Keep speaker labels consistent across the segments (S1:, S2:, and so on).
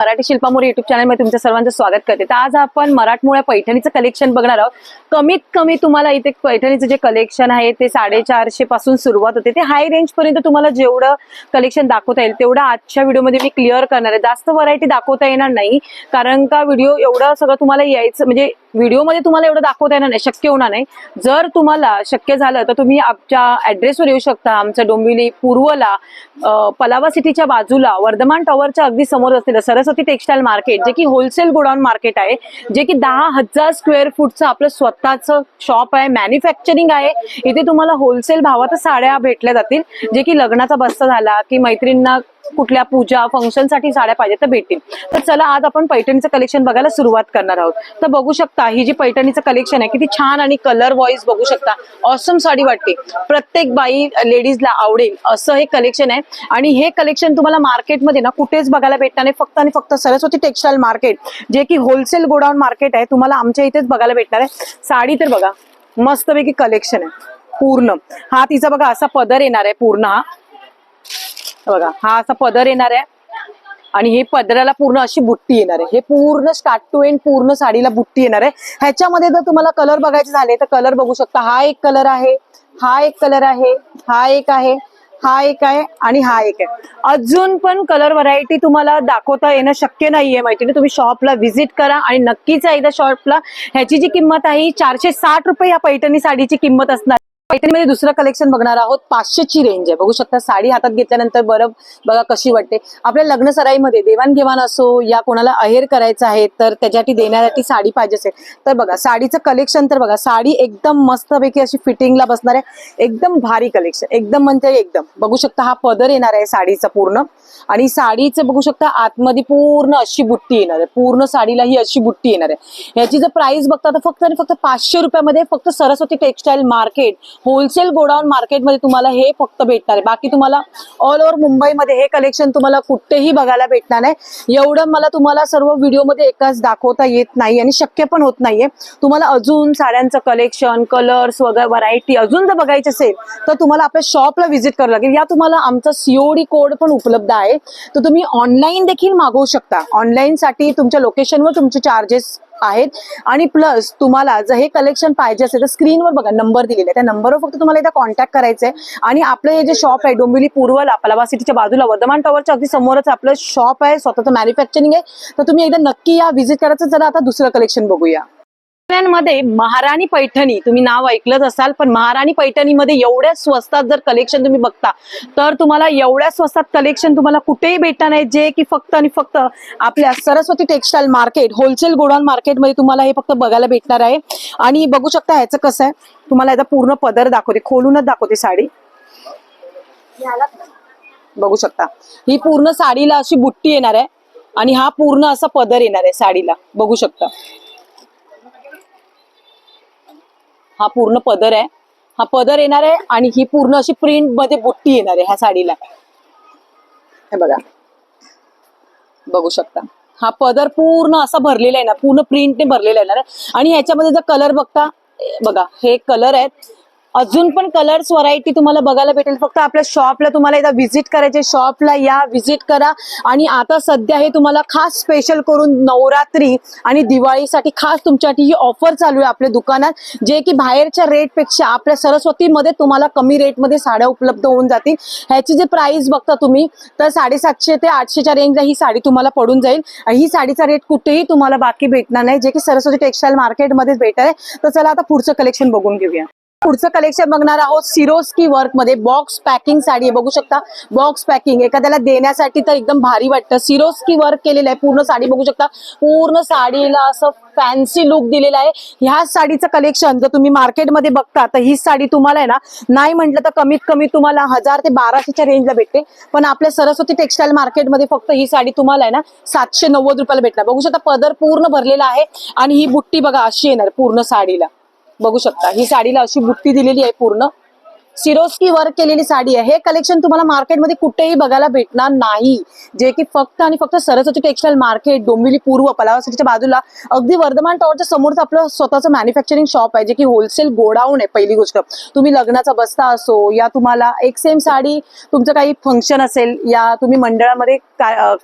S1: Marathi शिल्पामोरी YouTube चॅनलमध्ये तुमच्या सर्वांचं स्वागत करते. तर आज आपण मराठमोळ्या पैठणीचं कलेक्शन बघणार आहोत. कमीत कमी तुम्हाला इथे पैठणीचं जे कलेक्शन आहे ते साडेचारशे पासून सुरुवात होते. ते हाय रेंज पर्यंत तुम्हाला जेवढं कलेक्शन दाखवता येईल तेवढं आजच्या व्हिडिओमध्ये मी क्लिअर करणार आहे. जास्त व्हरायटी दाखवता येणार नाही कारण का व्हिडिओ एवढं सगळं तुम्हाला यायचं म्हणजे व्हिडिओमध्ये तुम्हाला एवढं दाखवता येणार नाही शक्य होणार नाही. जर तुम्हाला शक्य झालं तर तुम्ही आमच्या ऍड्रेसवर येऊ शकता. आमच्या डोंबिवली पूर्वला पलावा सिटीच्या बाजूला वर्धमान टॉवरच्या अगदी समोर असलेलं सरस्वती टेक्सटाईल मार्केट जे की होलसेल गोडाऊन मार्केट आहे जे की दहा हजार स्क्वेअर फूटचं आपलं स्वतःचं शॉप आहे मॅन्युफॅक्चरिंग आहे. इथे तुम्हाला होलसेल भावात साड्या भेटल्या जातील जे की लग्नाचा बस्ता झाला की मैत्रिणींना कुठल्या पूजा फंक्शनसाठी साड्या पाहिजे तर भेटतील. तर चला आज आपण पैठणीचं कलेक्शन बघायला सुरुवात करणार आहोत. तर बघू शकता ही जी पैठणीचं कलेक्शन आहे किती छान आणि कलर वॉईस बघू शकता. ऑसम साडी वाटते. प्रत्येक बाई लेडीजला आवडेल असं हे कलेक्शन आहे. आणि हे कलेक्शन तुम्हाला मार्केटमध्ये ना कुठेच बघायला भेटणार नाही. फक्त आणि फक्त सरस्वती टेक्सटाईल मार्केट जे की होलसेल गोडाऊन मार्केट आहे तुम्हाला आमच्या इथेच बघायला भेटणार आहे. साडी तर बघा मस्तपैकी कलेक्शन आहे पूर्ण. हा तिचा बघा असा पदर येणार आहे पूर्ण हा. बघा. हा असा पदर येणार आहे. आणि हे पदराला पूर्ण अशी बुट्टी येणार आहे. हे पूर्ण स्टार्ट टू एंड पूर्ण साडीला बुट्टी येणार आहे. ह्याच्यामध्ये जर तुम्हाला कलर बघायचे झाले तर कलर बघू शकता. हा एक कलर आहे. हा एक कलर आहे. हा एक आहे. हा एक आहे आणि हा एक आहे. अजून पण कलर व्हरायटी तुम्हाला दाखवता येणं शक्य नाहीये माहिती नाही तुम्ही शॉपला व्हिजिट करा आणि नक्कीच एकदा शॉपला ह्याची जी किंमत आहे चारशे साठ रुपये या पैठणी साडीची किंमत असणार. पैठणीमध्ये दुसरं कलेक्शन बघणार आहोत. पाचशेची रेंज आहे. बघू शकता साडी हातात घेतल्यानंतर बरं बघा कशी वाटते. आपल्या लग्न सराईमध्ये देवाणघेवाण असो या कोणाला अहेर करायचं आहे तर त्याच्यासाठी देण्यासाठी साडी पाहिजे असेल. तर बघा साडीचं कलेक्शन तर बघा साडी एकदम मस्तपैकी अशी फिटिंगला बसणार आहे. एकदम भारी कलेक्शन एकदम म्हणजे एकदम. बघू शकता हा पदर येणार आहे साडीचा पूर्ण. आणि साडीचं बघू शकता आतमध्ये पूर्ण अशी बुट्टी येणार आहे. पूर्ण साडीला ही अशी बुट्टी येणार आहे. ह्याची जर प्राइस बघता तर फक्त आणि फक्त पाचशे रुपयामध्ये फक्त Saraswati textile market wholesale godown मार्केटमध्ये तुम्हाला हे फक्त भेटणार आहे. बाकी तुम्हाला ऑल ओव्हर मुंबईमध्ये हे कलेक्शन तुम्हाला कुठेही बघायला भेटणार नाही. एवढं मला तुम्हाला सर्व व्हिडिओमध्ये एकाच दाखवता येत नाही आणि शक्य पण होत नाहीये. तुम्हाला अजून साड्यांचं कलेक्शन कलर्स वगैरे व्हरायटी अजून जर बघायची असेल तर तुम्हाला आपल्या शॉपला व्हिजिट करावं लागेल. या तुम्हाला आमचा सीओडी कोड पण उपलब्ध आहे. तर तुम्ही ऑनलाईन देखील मागवू शकता. ऑनलाईनसाठी तुमच्या लोकेशनवर तुमचे चार्जेस आहेत. आणि प्लस तुम्हाला जर हे कलेक्शन पाहिजे असेल तर स्क्रीनवर बघा नंबर दिलेला आहे त्या नंबरवर फक्त तुम्हाला इथे कॉन्टॅक्ट करायचं आहे. आणि आपलं हे जे शॉप आहे डोंबिवली पूर्वला पलावा सिटीच्या बाजूला वर्धमान टॉवरच्या अगदी समोरच आपलं शॉप आहे स्वतःचं मॅन्युफॅक्चरिंग आहे. तर तुम्ही एकदा नक्की या व्हिजिट करायचं जरा आता दुसरं कलेक्शन बघूया. मध्ये महाराणी पैठणी तुम्ही नाव ऐकलंच असाल पण महाराणी पैठणीमध्ये एवढ्या स्वस्तात जर कलेक्शन तुम्ही बघता तर तुम्हाला एवढ्या स्वस्तात कलेक्शन तुम्हाला कुठेही भेटणार नाही जे की फक्त आणि फक्त आपल्या Saraswati textile market wholesale godown मार्केटमध्ये तुम्हाला हे फक्त बघायला भेटणार आहे. आणि बघू शकता ह्याचं कसं आहे. तुम्हाला याचा पूर्ण पदर दाखवते. खोलूनच दाखवते साडी. बघू शकता. ही पूर्ण साडीला अशी बुट्टी येणार आहे. आणि हा पूर्ण असा पदर येणार आहे साडीला. बघू शकता. हा पूर्ण पदर आहे. हा पदर येणार आहे आणि ही पूर्ण अशी प्रिंटमध्ये बुट्टी येणार आहे ह्या साडीला. हे बघा. बघू शकता. हा पदर पूर्ण असा भरलेला आहे ना पूर्ण प्रिंटने भरलेला येणार आहे. आणि ह्याच्यामध्ये जर कलर बघता बघा हे कलर आहेत. अजून पण कलर्स व्हरायटी तुम्हाला बघायला भेटेल. फक्त आपल्या शॉपला तुम्हाला एकदा व्हिजिट करायचे शॉपला या व्हिजिट करा. आणि आता सध्या हे तुम्हाला खास स्पेशल करून नवरात्री आणि दिवाळीसाठी खास तुमच्यासाठी ही ऑफर चालू आहे आपल्या दुकानात. जे की बाहेरच्या रेटपेक्षा आपल्या सरस्वतीमध्ये तुम्हाला कमी रेटमध्ये साड्या उपलब्ध होऊन जातील. ह्याची जे प्राइस बघता तुम्ही तर साडेसातशे ते आठशेच्या रेंजला ही साडी तुम्हाला पडून जाईल. आणि ही साडीचा रेट कुठेही तुम्हाला बाकी भेटणार नाही. जे की सरस्वती टेक्सटाईल मार्केटमध्येच भेटत आहे. तर चला आता पुढचं कलेक्शन बघून घेऊया. पुढचं कलेक्शन बघणार आहोत. सिरोस्की वर्कमध्ये बॉक्स पॅकिंग साडी आहे. बघू शकता बॉक्स पॅकिंग एखाद्याला देण्यासाठी तर एकदम भारी वाटतं. सिरोस्की वर्क केलेलं आहे. पूर्ण साडी बघू शकता. पूर्ण साडीला असं फॅन्सी लुक दिलेला आहे. ह्या साडीचं कलेक्शन जर तुम्ही मार्केटमध्ये बघता तर ही साडी तुम्हाला आहे ना नाही म्हटलं तर कमीत कमी तुम्हाला हजार ते बाराशेच्या रेंजला भेटते. पण आपल्या सरस्वती टेक्सटाईल मार्केटमध्ये फक्त ही साडी तुम्हाला आहे ना सातशे नव्वद रुपयाला भेटणार. बघू शकता पदर पूर्ण भरलेला आहे. आणि ही बुट्टी बघा अशी येणार पूर्ण साडीला. बघू शकता. ही साडीला अशी बुट्टी दिलेली आहे पूर्ण. सिरोस्की वर्क केलेली साडी आहे. हे कलेक्शन तुम्हाला मार्केटमध्ये कुठेही बघायला भेटणार नाही. जे की फक्त आणि फक्त सरस्वती टेक्सटाईल मार्केट डोंबिवली पूर्व पलावा बाजूला. अगदी वर्धमान टॉवरच्या समोरच आपलं स्वतःचं मॅन्युफॅक्चरिंग शॉप आहे जे की होलसेल गोडाऊन आहे पहिली गोष्ट. तुम्ही लग्नाचा बस्ता असो या तुम्हाला एक सेम साडी तुमचं काही फंक्शन असेल या तुम्ही मंडळामध्ये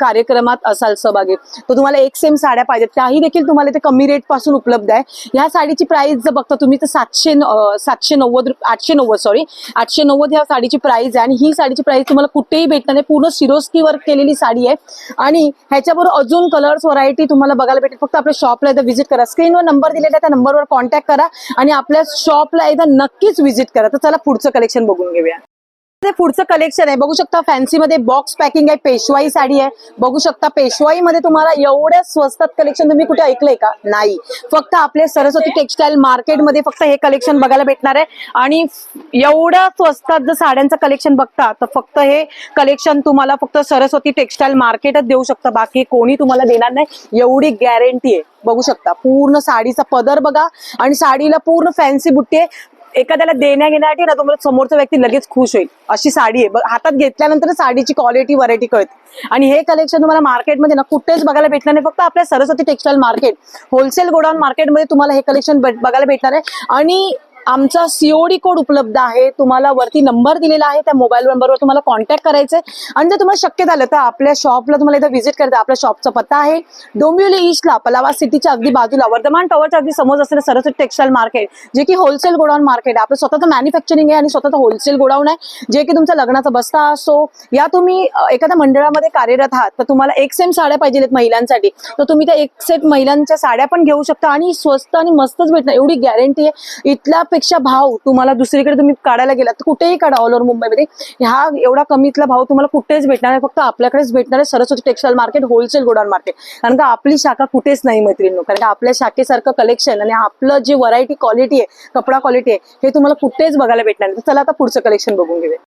S1: कार्यक्रमात असाल सहभागी तर तुम्हाला एक सेम साड्या पाहिजेत. त्याही देखील तुम्हाला ते कमी रेटपासून उपलब्ध आहे. ह्या साडीची प्राइस जर बघता तुम्ही तर सातशे सातशे नव्वद आठशे नव्वद सॉरी आठशे नव्वद ह्या साडीची प्राइस आहे आणि ही साडीची प्राइस तुम्हाला कुठेही भेटणार नाही. पूर्ण सिरोस्की वर्क केलेली साडी आहे. आणि ह्याच्याबरोबर अजून कलर्स व्हरायटी तुम्हाला बघायला भेटेल. फक्त आपल्या शॉपला एकदा व्हिजिट करा. स्क्रीनवर नंबर दिलेला आहे त्या नंबरवर कॉन्टॅक्ट करा आणि आपल्या शॉपला एकदा नक्कीच व्हिजिट करा. तर चला पुढचं कलेक्शन बघून घेऊया. पुढचं कलेक्शन आहे. बघू शकता फॅन्सी मध्ये बॉक्स पॅकिंग आहे पेशवाई साडी आहे. बघू शकता पेशवाई मध्ये तुम्हाला एवढ्या स्वस्तात कलेक्शन तुम्ही कुठे ऐकलंय का? नाही. फक्त आपले सरस्वती टेक्सटाईल मार्केटमध्ये फक्त हे कलेक्शन बघायला भेटणार आहे. आणि एवढ्या स्वस्तात जर साड्यांचं कलेक्शन बघता तर फक्त हे कलेक्शन तुम्हाला फक्त सरस्वती टेक्सटाईल मार्केटच देऊ शकतं. बाकी कोणी तुम्हाला देणार नाही. एवढी गॅरंटी आहे. बघू शकता. पूर्ण साडीचा पदर बघा. आणि साडीला पूर्ण फॅन्सी बुट्टी आहे. एखाद्याला देण्या घेण्यासाठी ना तुम्हाला समोरचा व्यक्ती लगेच खुश होईल. अशी साडी आहे. हातात घेतल्यानंतर साडीची क्वालिटी व्हरायटी कळते. आणि हे कलेक्शन तुम्हाला मार्केटमध्ये ना कुठेच बघायला भेटणार नाही. फक्त आपल्या Saraswati textile market wholesale godown मार्केटमध्ये तुम्हाला हे कलेक्शन बघायला भेटणार आहे. आणि आमचा सीओडी कोड उपलब्ध आहे. तुम्हाला वरती नंबर दिलेला आहे. त्या मोबाईल नंबरवर तुम्हाला कॉन्टॅक्ट करायचं आहे आणि जर तुम्हाला शक्य झालं तर आपल्या शॉपला तुम्हाला इथं व्हिजिट करायचं आपल्या शॉपचा पत्ता आहे. डोंबिवली ईस्टला पलावा सिटीच्या अगदी बाजूला वर्धमान टॉवरच्या अगदी समोर असलेलं सरस्वती टेक्सटाईल मार्केट जे की होलसेल गोडाऊन मार्केट आहे. आपलं स्वतःचं मॅन्युफॅक्चरिंग आहे आणि स्वतःचं होलसेल गोडाऊन आहे. जे की तुमचा लग्नाचा बस्ता असो या तुम्ही एखाद्या मंडळामध्ये कार्यरत आहात तर तुम्हाला एक सेम साड्या पाहिजेत महिलांसाठी. तर तुम्ही त्या एक सेट महिलांच्या साड्या पण घेऊ शकता आणि स्वस्त आणि मस्तच भेटणार. एवढी गॅरंटी आहे. इथल्यापेक्षा भाव तुम्हाला दुसरीकडे तुम्ही काढायला गेलात तर कुठेही काढा ऑल ओव्हर मुंबईमध्ये. ह्या एवढा कमीतला भाव तुम्हाला कुठेच भेटणार आहे फक्त आपल्याकडेच भेटणार आहे Saraswati textile market wholesale godown market कारण का आपली शाखा कुठेच नाही मैत्रिणी कारण का आपल्या शाखेसारखं कलेक्शन आणि आपलं जी व्हरायटी क्वालिटी आहे कपडा क्वालिटी आहे हे तुम्हाला कुठेच बघायला भेटणार नाही. तर चला आता पुढचं कलेक्शन बघून घेऊया.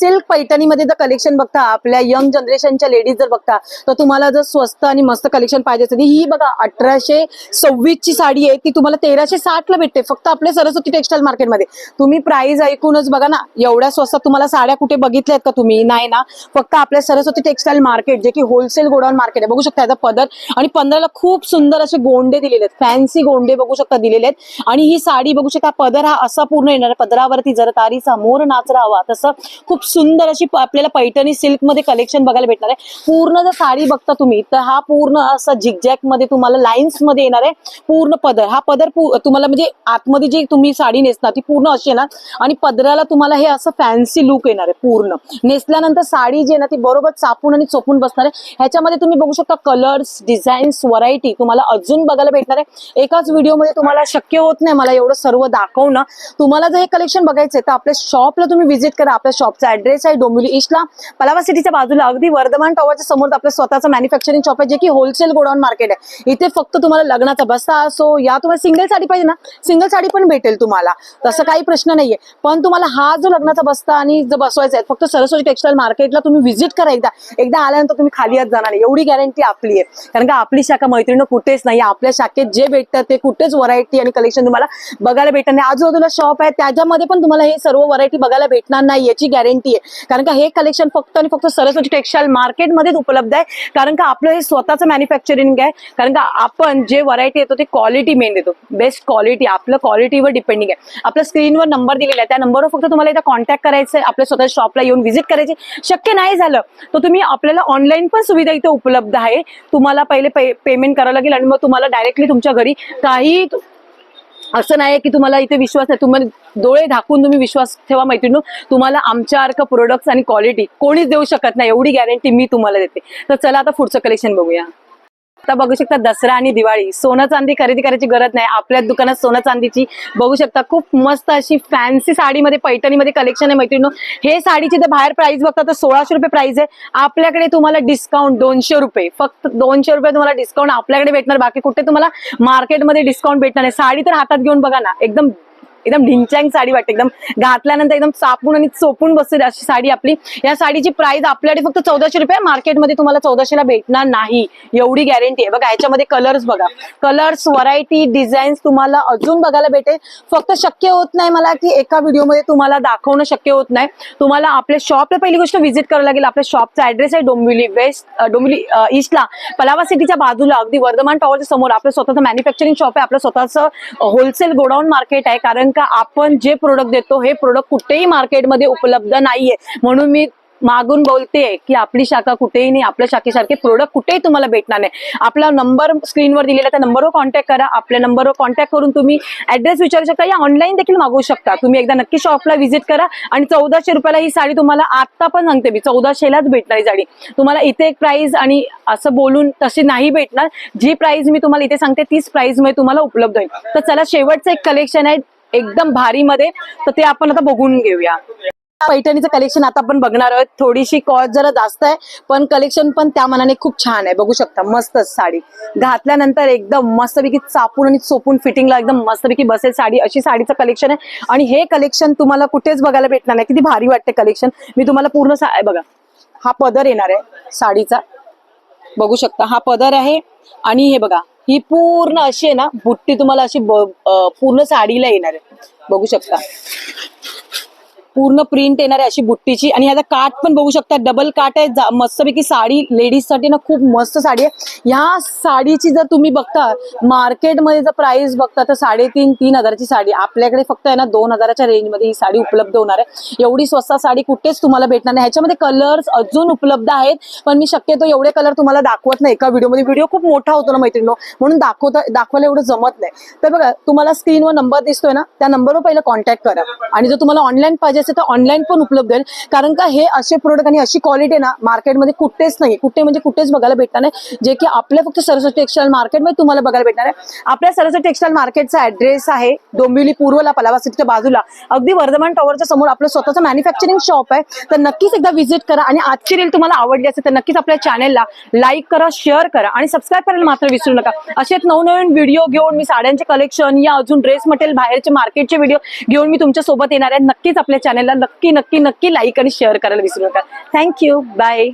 S1: सिल्क पैठणीमध्ये जर कलेक्शन बघता आपल्या यंग जनरेशनच्या लेडीज जर बघता तर तुम्हाला जर स्वस्त आणि मस्त कलेक्शन पाहिजे असेल ही बघा अठराशे सव्वीस ची साडी आहे ती तुम्हाला तेराशे साठ ला भेटते फक्त आपल्या सरस्वती टेक्सटाईल मार्केटमध्ये तुम्ही प्राइस ऐकूनच बघा ना एवढ्या स्वस्तात तुम्हाला साड्या कुठे बघितल्यात का तुम्ही? नाही ना. फक्त आपल्या सरस्वती टेक्सटाईल मार्केट जे की होलसेल गोडाऊन मार्केट आहे बघू शकता याचा पदर. आणि पंधराला खूप सुंदर असे गोंडे दिलेले आहेत फॅन्सी गोंडे बघू शकता दिलेले आहेत. आणि ही साडी बघू शकता पदर हा असा पूर्ण येणार पदरावरती जर तारीचा मोर नाच राहावा तसं खूप सुंदर अशी आपल्याला पैठणी सिल्कमध्ये कलेक्शन बघायला भेटणार आहे. पूर्ण जर साडी बघता तुम्ही तर हा पूर्ण असा झिकझॅकमध्ये तुम्हाला लाईन्समध्ये येणार आहे. पूर्ण पदर हा पदर तुम्हाला म्हणजे आतमध्ये जी तुम्ही साडी नेसणार ती पूर्ण अशी येणार. आणि पदराला तुम्हाला हे असं फॅन्सी लुक येणार आहे पूर्ण. नेसल्यानंतर साडी जी आहे ना ती बरोबर चापून आणि चोपून बसणार आहे. ह्याच्यामध्ये तुम्ही बघू शकता कलर्स डिझाईन्स व्हरायटी तुम्हाला अजून बघायला भेटणार आहे. एकाच व्हिडिओमध्ये तुम्हाला शक्य होत नाही मला एवढं सर्व दाखवणं. तुम्हाला जर हे कलेक्शन बघायचंय तर आपल्या शॉपला तुम्ही व्हिजिट करा. आपल्या शॉपचा ऍड्रेस आहे डोंबिवली ईस्टला पलावा सिटीच्या बाजूला अगदी वर्धमान टॉवरच्या समोर आपलं स्वतःचं मॅन्युफॅक्चरिंग शॉप आहे जे की होलसेल गोडाऊन मार्केट आहे. इथे फक्त तुम्हाला लग्नाचा बस्ता असो या तुम्हाला सिंगल साडी पाहिजे ना सिंगल साडी पण भेटेल तुम्हाला. तसं काही प्रश्न नाहीये. पण तुम्हाला हा जो लग्नाचा बस्ता आणि जर बसवायचा आहे फक्त सरस्वती टेक्सटाईल मार्केटला तुम्ही व्हिजिट करा एकदा. एकदा आल्यानंतर तुम्ही खाली येत जाणार एवढी गॅरंटी आपली आहे. कारण का आपली शाखा मैत्रिणी कुठेच नाही आपल्या शाखेत जे भेटतं ते कुठेच व्हरायटी आणि कलेक्शन तुम्हाला बघायला भेटणार नाही. आजूबाजूला शॉप आहे त्याच्यामध्ये पण तुम्हाला हे सर्व व्हरायटी बघायला भेटणार नाही याची गॅरंटी आहे. कारण का हे कलेक्शन फक्त आणि फक्त सरस्वती टेक्सटाईल मार्केटमध्येच उपलब्ध आहे. कारण का आपलं हे स्वतःचं मॅन्युफॅक्चरिंग आहे. कारण का आपण जे व्हरायटी येतो ते क्वालिटी मेन देतो. बेस्ट क्वालिटी आपलं क्वालिटीवर डिपेंडिंग आहे. आपल्या स्क्रीनवर नंबर दिलेला आहे त्या नंबरवर फक्त तुम्हाला एकदा कॉन्टॅक्ट करायचं आहे. आपल्या स्वतः शॉपला येऊन व्हिजिट करायची शक्य नाही झालं तर तुम्ही आपल्याला ऑनलाईन पण सुविधा इथे उपलब्ध आहे. तुम्हाला पहिले पेमेंट करावं लागेल आणि मग तुम्हाला डायरेक्टली तुमच्या घरी काही असं नाही की तुम्हाला इथे विश्वास नाही. तुम्हाला डोळे झाकून तुम्ही विश्वास ठेवा मैत्रिणी तुम्हाला आमच्यासारखं प्रोडक्ट्स आणि क्वालिटी कोणीच देऊ शकत नाही. एवढी गॅरंटी मी तुम्हाला देते. तर चला आता पुढचं कलेक्शन बघूया. आता बघू शकता दसरा आणि दिवाळी. सोनं चांदी खरेदी करायची गरज नाही. आपल्या दुकानात सोनं चांदीची बघू शकता. खूप मस्त अशी फॅन्सी साडीमध्ये पैठणीमध्ये कलेक्शन आहे मैत्रिणी हे साडीची जर बाहेर प्राइस बघता तर सोळाशे रुपये प्राइस आहे. आपल्याकडे तुम्हाला डिस्काउंट दोनशे रुपये. फक्त दोनशे रुपये तुम्हाला डिस्काउंट आपल्याकडे भेटणार. बाकी कुठे तुम्हाला मार्केटमध्ये डिस्काउंट भेटणार नाही. साडी तर हातात घेऊन बघा ना. एकदम एकदम ढिंचांग साडी वाटते एकदम घातल्यानंतर एकदम चापून आणि चोपून बसेल अशी साडी आपली. या साडीची प्राइस आपल्याकडे फक्त चौदाशे रुपये मार्केटमध्ये तुम्हाला चौदाशेला भेटणार नाही. एवढी गॅरंटी आहे. बघा ह्याच्यामध्ये कलर्स बघा. कलर्स व्हरायटी डिझाईन्स तुम्हाला अजून बघायला भेटेल. फक्त शक्य होत नाही मला की एका व्हिडिओमध्ये तुम्हाला दाखवणं शक्य होत नाही. तुम्हाला आपल्या शॉपला पहिली गोष्ट व्हिजिट करावं लागेल. आपल्या शॉपचा ऍड्रेस आहे डोंबिवली वेस्ट डोंबिवली ईस्टला पलावा सिटीच्या बाजूला अगदी वर्धमान टॉवरच्या समोर. आपलं स्वतःचं मॅन्युफॅक्चरिंग शॉप आहे. आपलं स्वतःचं होलसेल गोडाऊन मार्केट आहे. कारण का आपण जे प्रोडक्ट देतो हे प्रोडक्ट कुठेही मार्केटमध्ये उपलब्ध नाहीये. म्हणून मी मागून बोलते की आपली शाखा कुठेही नाही आपल्या शाखेसारखे प्रोडक्ट कुठेही तुम्हाला भेटणार नाही. आपला नंबर स्क्रीनवर दिलेला त्या नंबरवर कॉन्टॅक्ट करा. आपल्या नंबरवर कॉन्टॅक्ट करून तुम्ही ऍड्रेस विचारू शकता. या ऑनलाईन देखील मागवू शकता. तुम्ही एकदा नक्की शॉपला व्हिजिट करा आणि चौदाशे रुपयाला ही साडी तुम्हाला आता पण सांगते मी. चौदाशेलाच भेटणार ही साडी. तुम्हाला इथे एक प्राइस आणि असं बोलून तशी नाही भेटणार. जी प्राइस मी तुम्हाला इथे सांगते तीच प्राइसमध्ये तुम्हाला उपलब्ध होईल. तर चला शेवटचं एक कलेक्शन आहे. एकदम भारी मध्ये तर ते आपण आता बघून घेऊया. पैठणीचं कलेक्शन आता आपण बघणार आहोत. थोडीशी कॉस्ट जरा जास्त आहे पण कलेक्शन पण त्या मनाने खूप छान आहे. बघू शकता मस्तच साडी. घातल्यानंतर एकदम मस्तपैकी चापून आणि चोपून फिटिंगला एकदम मस्तपैकी बसेल साडी. अशी साडीचं कलेक्शन आहे. आणि हे कलेक्शन तुम्हाला कुठेच बघायला भेटणार नाही. किती भारी वाटते कलेक्शन मी तुम्हाला पूर्ण सा- बघा हा पदर येणार आहे साडीचा. बघू शकता हा पदर आहे. आणि हे बघा ही पूर्ण अशी आहे ना बुट्टी तुम्हाला अशी पूर्ण साडीला येणार आहे. बघू शकता. पूर्ण प्रिंट येणार आहे अशी बुट्टीची. आणि ह्याचा काठ पण बघू शकता डबल काठ आहे. जा- मस्तपैकी साडी लेडीजसाठी ना खूप मस्त साडी आहे. ह्या साडीची जर तुम्ही बघता मार्केटमध्ये जर प्राइस बघता तर साडेतीन तीन हजाराची साडी. आपल्याकडे फक्त आहे ना दोन हजाराच्या रेंजमध्ये ही साडी उपलब्ध होणार आहे. एवढी स्वस्त साडी कुठेच तुम्हाला भेटणार नाही. ह्याच्यामध्ये कलर्स अजून उपलब्ध आहेत पण मी शक्यतो एवढे कलर तुम्हाला दाखवत नाही. एका व्हिडिओमध्ये व्हिडिओ खूप मोठा होतो ना मैत्रिणी म्हणून दाखवता दाखवायला एवढं जमत नाही. तर बघा तुम्हाला स्क्रीनवर नंबर दिसतोय ना त्या नंबरवर पहिले कॉन्टॅक्ट करा. आणि जर तुम्हाला ऑनलाईन पाहिजे असेल तर ऑनलाईन पण उपलब्ध आहे. कारण का हे असे प्रोडक्ट आणि अशी क्वालिटी ना मार्केटमध्ये कुठेच नाही कुठे म्हणजे कुठेच बघायला भेटणार नाही. जे की आपल्या फक्त सरस्वती टेक्सटाईल मार्केटमध्ये तुम्हाला बघायला भेटणार आहे. आपल्या सरस्वती टेक्सटाईल मार्केटचा ऍड्रेस आहे डोंबिवली पूर्वला पलावा सिटीच्या बाजूला. अगदी वर्धमान टॉवरच्या समोर आपलं स्वतःचं मॅन्युफॅक्चरिंग शॉप आहे. तर नक्कीच एकदा व्हिजिट करा आणि आजची रील तुम्हाला आवडली असेल तर नक्कीच आपल्या चॅनेलला लाईक करा शेअर करा आणि सबस्क्राईब करायला मात्र विसरू नका. असेच नवनवीन व्हिडिओ घेऊन मी साड्यांचे कलेक्शन या अजून ड्रेस मटेरियल बाहेरचे मार्केटचे व्हिडिओ घेऊन मी तुमच्यासोबत येणार आहे. नक्कीच आपल्या चॅनल चॅनलला नक्की नक्की नक्की लाईक आणि शेअर करायला विसरू नका. Thank you bye